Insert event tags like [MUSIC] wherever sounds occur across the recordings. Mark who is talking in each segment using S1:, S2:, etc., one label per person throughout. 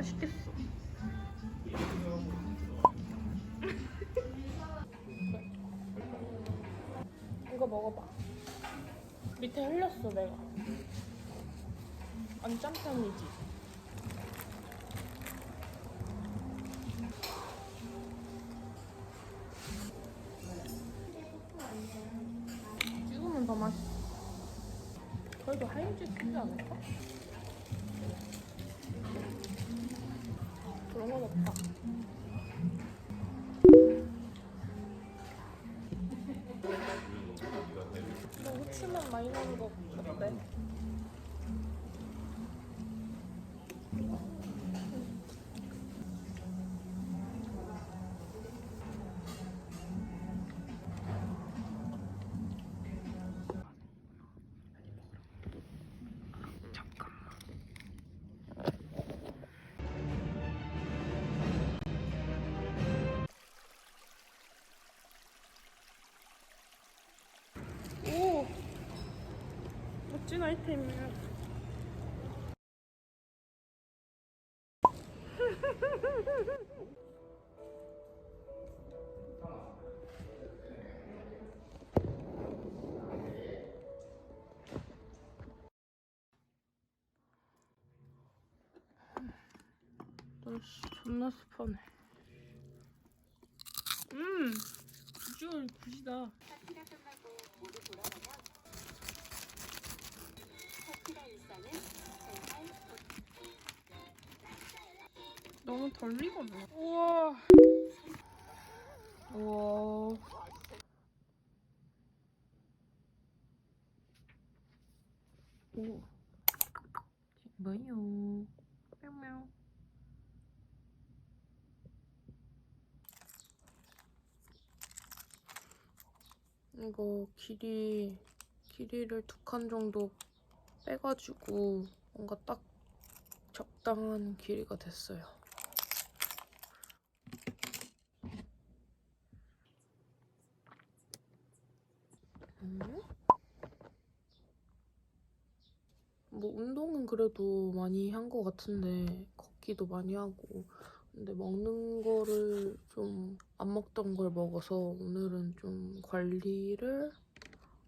S1: 맛있겠어. [LAUGHS] 이거 먹어봐. 밑에 흘렸어 내가. 안 짠편이지. 아이템이야. 날씨 존나 습하네. 음! 비주얼 굿이다.
S2: 파티가 끝나고 모두 돌아가면 파티가
S1: 너무 덜 익었네. 우와. 우와. 오. 뭐요? 뿅뿅. 이거 길이 길이를 두 칸 정도 빼가지고 뭔가 딱 적당한 길이가 됐어요. 음? 뭐 운동은 그래도 많이 한 것 같은데 걷기도 많이 하고 근데 먹는 거를 좀 안 먹던 걸 먹어서 오늘은 좀 관리를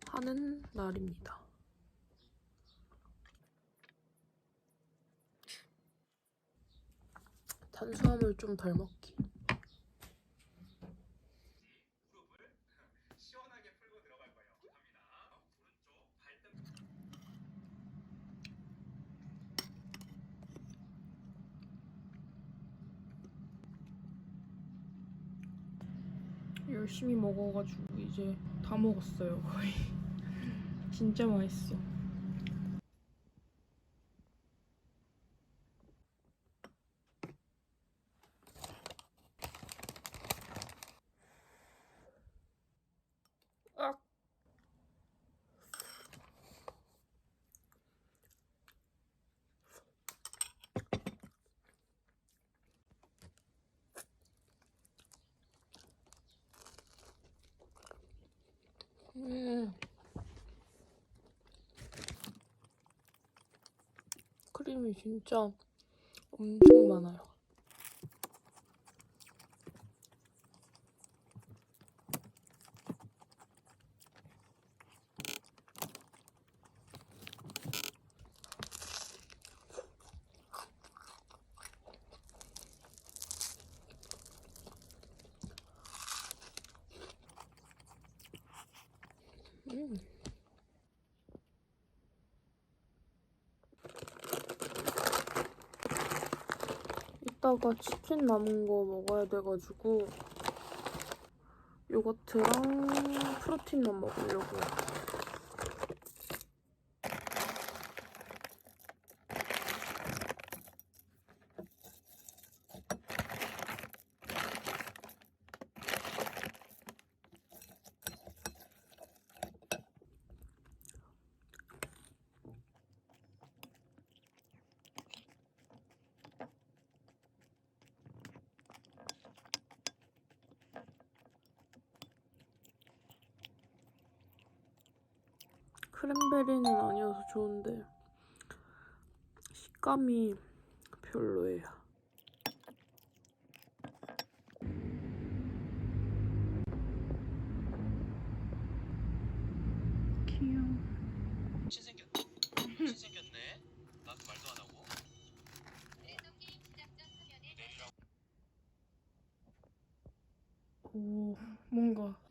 S1: 하는 날입니다. 탄수화물 좀 덜 먹기. 열심히 먹어가지고 이제 다 먹었어요 거의. [LAUGHS] 진짜 맛있어. 악. 음. 크림이 진짜 엄청 많아요. 음. 이따가 치킨 남은 거 먹어야 돼가지고 요거트랑 프로틴만 먹으려고요. 크랜베리는 아니어서 좋은데 식감이 별로예요. 귀여워. 잘생겼네. 잘생겼네. 나도 말도 안 하고. 오, 뭔가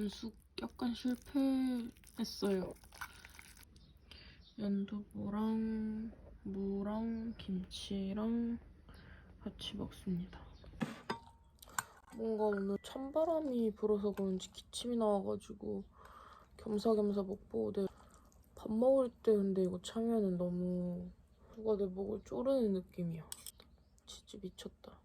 S1: 반숙 약간 실패했어요. 연두부랑 무랑 김치랑 같이 먹습니다. 뭔가 오늘 찬바람이 불어서 그런지 기침이 나와가지고 겸사겸사 먹고 근데 밥 먹을 때 근데 이거 차면은 너무 누가 내 목을 쪼르는 느낌이야. 진짜 미쳤다.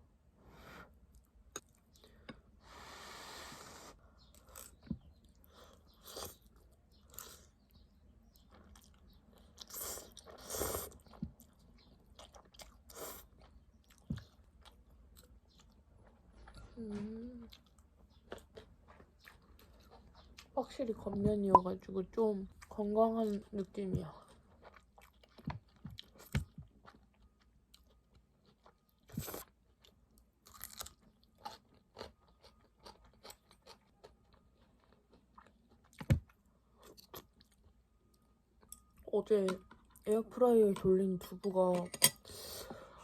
S1: 음. 확실히 겉면이어가지고 좀 건강한 느낌이야. 어제 에어프라이어에 돌린 두부가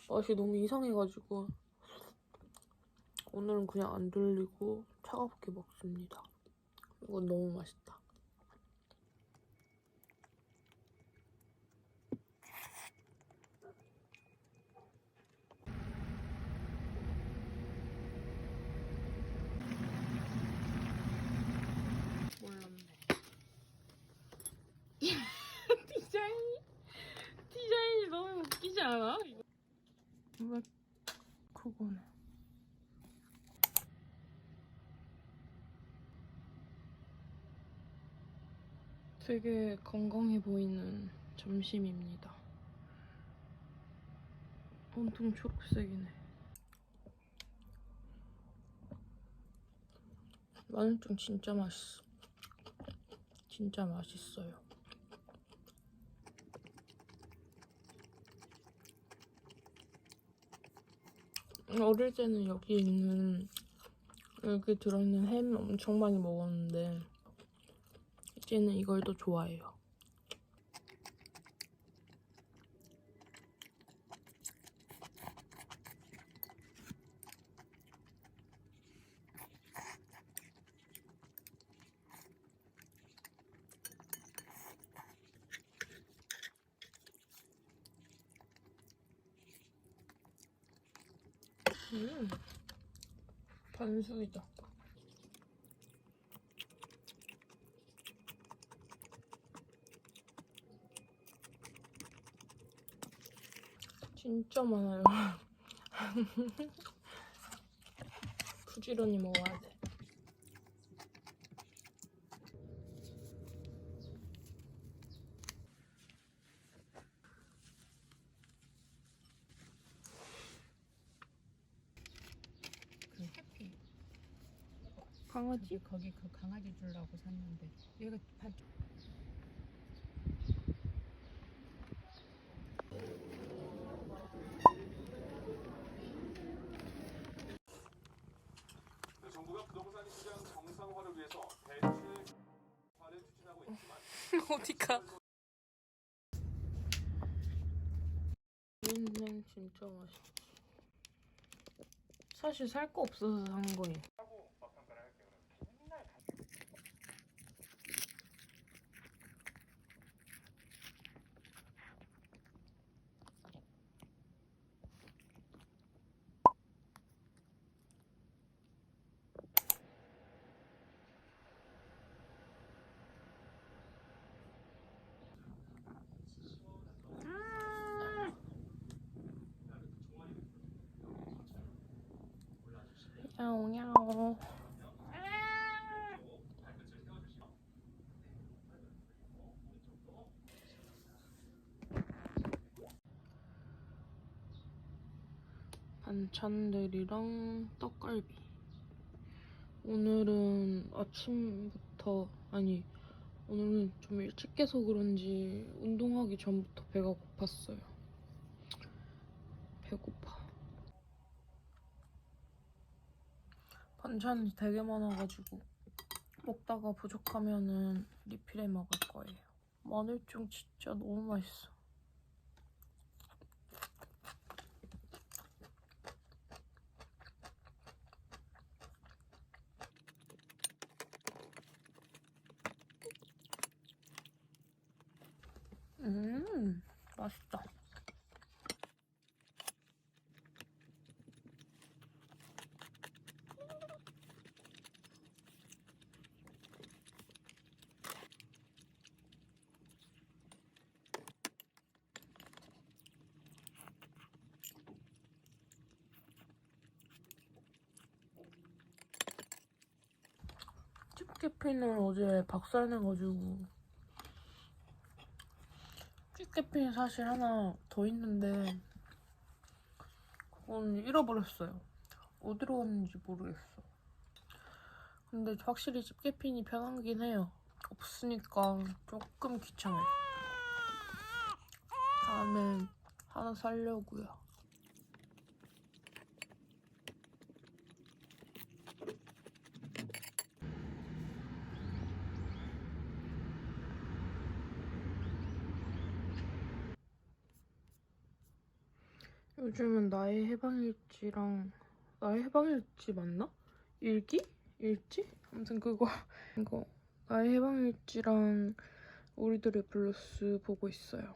S1: 맛이 너무 이상해가지고 오늘은 그냥 안 돌리고 차갑게 먹습니다. 이건 너무 맛있다. 몰랐네. 디자인이 디자인이 너무 웃기지 않아? 왜 그거는? 되게 건강해 보이는 점심입니다. 온통 초록색이네. 마늘탕 진짜 맛있어. 진짜 맛있어요. 어릴 때는 여기 있는 여기 들어있는 햄 엄청 많이 먹었는데 이제는 이걸 더 좋아해요. 음, 반숙이다. 진짜 많아요. [LAUGHS] 부지런히 먹어야 돼.
S3: 그
S1: 강아지.
S3: 거기 그 강아지 주려고 샀는데 얘가 반 [LAUGHS]
S1: 어디가? 얘는 진짜 맛있어. 사실 살 거 없어서 산 거예요.
S4: 하고 맛 평가를 할게요. 그럼 맨날 가격
S1: 야옹야옹. 반찬들이랑 떡갈비. 오늘은 아침부터 아니 오늘은 좀 일찍 깨서 그런지 운동하기 전부터 배가 고팠어요. 배고파. 반찬이 되게 많아가지고 먹다가 부족하면은 리필해 먹을 거예요. 마늘종 진짜 너무 맛있어. 음, 맛있다. 집게핀을 어제 박살내가지고 집게핀이 사실 하나 더 있는데 그건 잃어버렸어요. 어디로 갔는지 모르겠어. 근데 확실히 집게핀이 편하긴 해요. 없으니까 조금 귀찮아요. 다음에 하나 사려고요. 요즘은 나의 해방일지랑 나의 해방일지 맞나? 일기? 일지? 아무튼 그거 [LAUGHS] 이거 나의 해방일지랑 우리들의 블루스 보고 있어요.